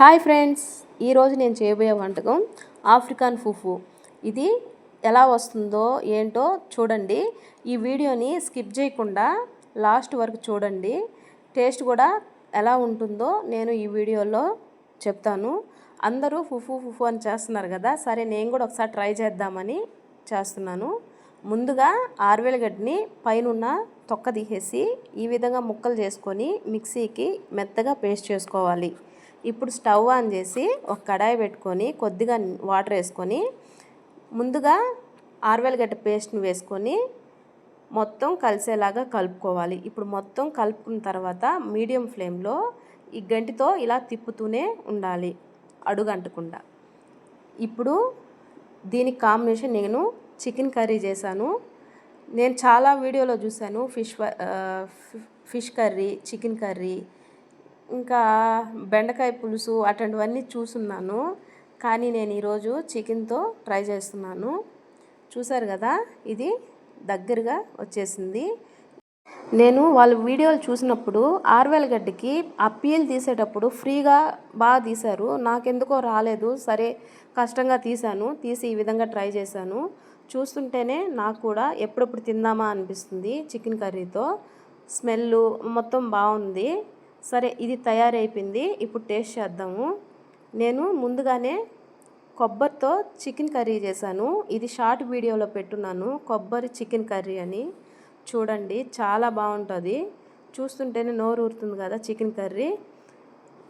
Hi friends ఈరోజు నేను చేయబోయే వంటకం ఆఫ్రికాన్ ఫుఫు. ఇది ఎలా వస్తుందో ఏంటో చూడండి. ఈ వీడియోని స్కిప్ చేయకుండా లాస్ట్ వరకు చూడండి. టేస్ట్ కూడా ఎలా ఉంటుందో నేను ఈ వీడియోలో చెప్తాను. అందరూ ఫుఫు ఫుఫు అని చేస్తున్నారు కదా సరే నేను కూడా ఒకసారి ట్రై చేద్దామని చేస్తున్నాను. ముందుగా ఆరువేలగడ్డని పైనున్న తొక్క తీసేసి ఈ విధంగా ముక్కలు చేసుకొని మిక్సీకి మెత్తగా పేస్ట్ చేసుకోవాలి. ఇప్పుడు స్టవ్ ఆన్ చేసి ఒక కడాయి పెట్టుకొని కొద్దిగా వాటర్ వేసుకొని ముందుగా ఆరువేలగడ్డ పేస్ట్ని వేసుకొని మొత్తం కలిసేలాగా కలుపుకోవాలి. ఇప్పుడు మొత్తం కలుపుకున్న తర్వాత మీడియం ఫ్లేమ్లో ఈ గంటితో ఇలా తిప్పుతూనే ఉండాలి అడుగంటకుండా. ఇప్పుడు దీనికి కాంబినేషన్ నేను చికెన్ కర్రీ చేశాను. నేను చాలా వీడియోలో చూశాను fish fish curry chicken curry ఇంకా బెండకాయ పులుసు అటువంటివన్నీ చూసున్నాను. కానీ నేను ఈరోజు చికెన్తో ట్రై చేస్తున్నాను. చూసారు కదా? ఇది దగ్గరగా వచ్చేసింది. నేను వాళ్ళ వీడియోలు చూసినప్పుడు ఆర్వెల్ గడ్డకి ఆ పీల్ తీసేటప్పుడు ఫ్రీగా బాగా తీశారు. నాకెందుకో రాలేదు. సరే కష్టంగా తీశాను. తీసి ఈ విధంగా ట్రై చేశాను. చూస్తుంటేనే నాకు కూడా ఎప్పుడెప్పుడు తిందామా అనిపిస్తుంది చికెన్ కర్రీతో. స్మెల్ మొత్తం బాగుంది. సరే ఇది తయారైపోయింది. ఇప్పుడు టేస్ట్ చేద్దాము. నేను ముందుగానే కొబ్బరితో చికెన్ కర్రీ చేశాను. ఇది షార్ట్ వీడియోలో పెట్టున్నాను. కొబ్బరి చికెన్ కర్రీ అని. చూడండి చాలా బాగుంటుంది. చూస్తుంటేనే నోరు ఊరుతుంది కదా చికెన్ కర్రీ.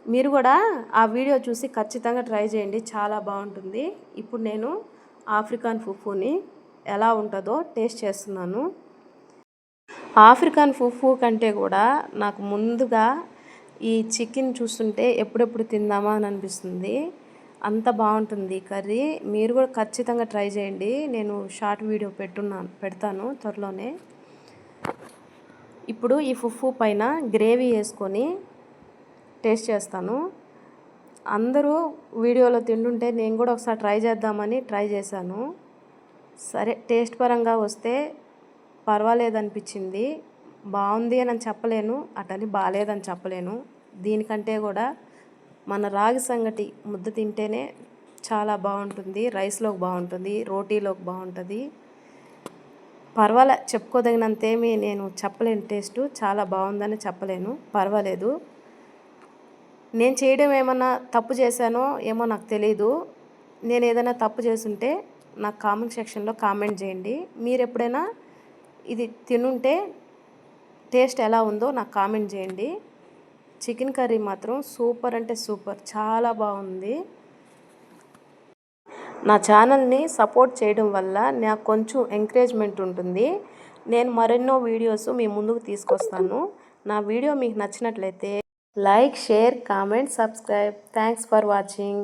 మీరు కూడా ఆ వీడియో చూసి ఖచ్చితంగా ట్రై చేయండి. చాలా బాగుంటుంది. ఇప్పుడు నేను ఆఫ్రికాన్ ఫుఫుని ఎలా ఉంటుందో టేస్ట్ చేస్తున్నాను. ఆఫ్రికన్ ఫుఫు కంటే కూడా నాకు ముందుగా ఈ చికెన్ చూస్తుంటే ఎప్పుడెప్పుడు తిందామా అని అనిపిస్తుంది. అంత బాగుంటుంది కర్రీ. మీరు కూడా ఖచ్చితంగా ట్రై చేయండి. నేను షార్ట్ వీడియో పెట్టున్నాను పెడతాను త్వరలోనే. ఇప్పుడు ఈ ఫుఫ్ఫు పైన గ్రేవీ వేసుకొని టేస్ట్ చేస్తాను. అందరూ వీడియోలో తింటుంటే నేను కూడా ఒకసారి ట్రై చేద్దామని ట్రై చేశాను. సరే టేస్ట్ పరంగా వస్తే పర్వాలేదనిపించింది. బాగుంది అని చెప్పలేను. అటని బాగాలేదని చెప్పలేను. దీనికంటే కూడా మన రాగి సంగటి ముద్ద తింటేనే చాలా బాగుంటుంది రైస్లోకి బాగుంటుంది రోటీలోకి బాగుంటుంది. పర్వాలే చెప్పుకోదగినంతేమీ నేను చెప్పలేను టేస్ట్ చాలా బాగుందని చెప్పలేను పర్వాలేదు. నేను చేయడం ఏమన్నా తప్పు చేశానో ఏమో నాకు తెలీదు. నేను ఏదైనా తప్పు చేసుంటే నాకు కామెంట్ సెక్షన్లో కామెంట్ చేయండి. మీరు ఎప్పుడైనా ఇది తినుంటే టేస్ట్ ఎలా ఉందో నాకు కామెంట్ చేయండి. చికెన్ కర్రీ మాత్రం సూపర్ అంటే సూపర్. చాలా బాగుంది. నా ఛానల్ని సపోర్ట్ చేయడం వల్ల నాకు కొంచెం ఎంకరేజ్మెంట్ ఉంటుంది. నేను మరెన్నో వీడియోస్ మీ ముందుకు తీసుకొస్తాను. నా వీడియో మీకు నచ్చినట్లయితే like share comment subscribe. Thanks for watching.